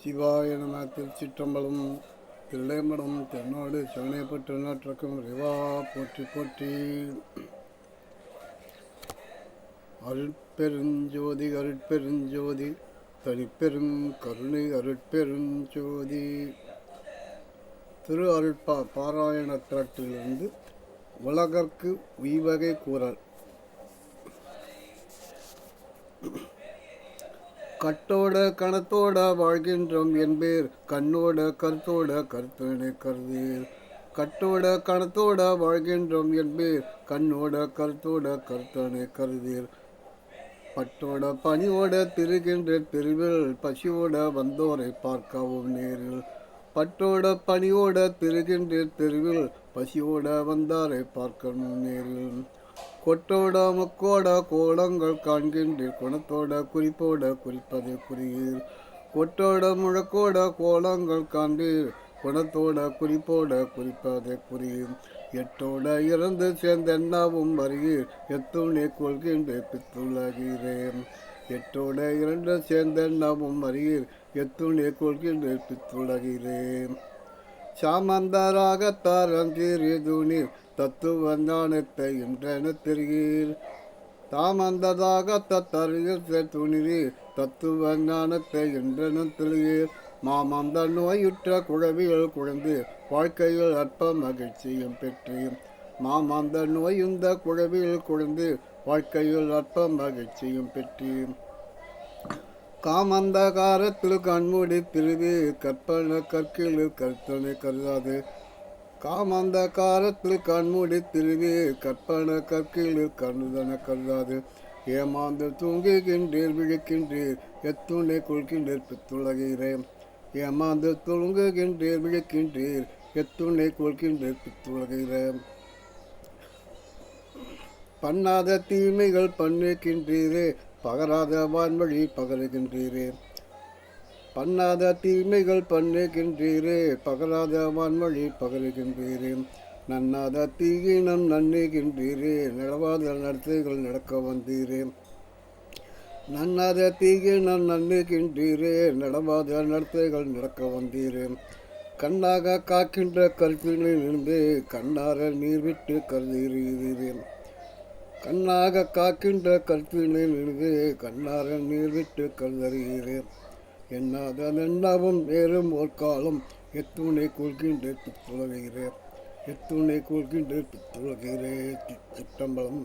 சிவாய நம. திருச்சிற்றம்பலம் தில்லைமடம் தென்னாடு சென்னைப்பட்டு நாட்டிற்கும் ரிவா போற்றி போற்றி. அருட்பெருஞ்சோதி அருட்பெருஞ்சோதி தனிப்பெரும் கருணை அருட்பெருஞ்சோதி. திரு அருட்பா பாராயண திரட்டிலிருந்து உலகற்கு உய்வகை கூறல். கட்டோட கணத்தோட வாழ்கின்றோம் என்பேர். கண்ணோட கருத்தோட கருத்தனை கருதீர். கட்டோட கணத்தோட வாழ்கின்றோம் என்பேர். கண்ணோட கருத்தோட கருத்தனை கருதீர். பட்டோட பணியோட திருகின்ற தெருவில் பசியோட வந்தோரை பார்க்கவும் நேரில். பட்டோட பணியோட திருகின்ற தெருவில் பசியோட வந்தாரை பார்க்கணும் நேரில். கொட்டோட முக்கோட கோலங்கள் காண்கின்ற குணத்தோட குறிப்போட குறிப்பதை குறியீர். கொட்டோட முழக்கோட கோலங்கள் காண்பீர். குணத்தோட குறிப்போட குறிப்பதை குறியும் எட்டோட இறந்து சேர்ந்தென்னாவும் வருகீர் எத்துணை கொள்கின்ற பித்துலகிறேன் எட்டோட இரண்டு சேர்ந்தென்னாவும் வருகீர் எத்துணை கொள்கின்ற பித்துலகிறேன் சாமந்தராகத்தாரம் தீரிதுனீர் தத்துவ ஞானத்தை என்றென தெரிகீர் தாமந்ததாக தத்தருகில் துணிரீர் தத்துவ ஞானத்தை என்றென தெரிகீர் மாமந்த நோயுற்ற குழவிகள் குழந்து வாழ்க்கையில் அற்ப மகிழ்ச்சியும் பெற்று மாமந்த நோயுந்த குழவியில் குழந்து வாழ்க்கையில் அற்ப மகிழ்ச்சியும் பெற்று காமந்தகாரத்தில் கண்மூடி திருவி கற்பன கற்கில் கருத்தனை கருதாது. காமந்தகாரத்தில் கண்மூடி திருவி கற்பனை கற்கில் கருதன கருதாது. ஏமாந்து தூங்குகின்றீர் விழிக்கின்றீர் எத்துணை கொள்கின்றீர் பித்துலகிறேன் ஏமாந்து தூங்குகின்றீர் விழிக்கின்றீர் எத்துணை கொள்கின்றீர் பித்துலகிறேன் பண்ணாத தீமைகள் பண்ணிருக்கின்றீரே பகராத வான்வழி பகருகின்றீரே பண்ணாத தீமைகள் பண்ணுகின்றீரே. பகராத வான்வழி பகருகின்றீரே நன்னாத தீயினம் நன்னுகின்றீரே. நடவாத நடத்தைகள் நடக்க வந்தீரே. நன்னாத தீயினம் நன்னுகின்றீரே. நடவாத நடத்தைகள் நடக்க வந்தீரே. கண்ணாக காக்கின்ற கருத்தினிலிருந்து கண்ணார நீர் விட்டு கருதுகிறீரேன் கண்ணாக காக்கின்ற கற்பினிலிருந்து கண்ணார நீர் விட்டு கருதறிகிறேன் என்னாத வேறும் ஒரு காலம் எத்துணை கொள்கின்ற பித்துலகிறேன் எத்துணை கொள்கின்ற பித்துலகிறேன் சிற்றம்பலம்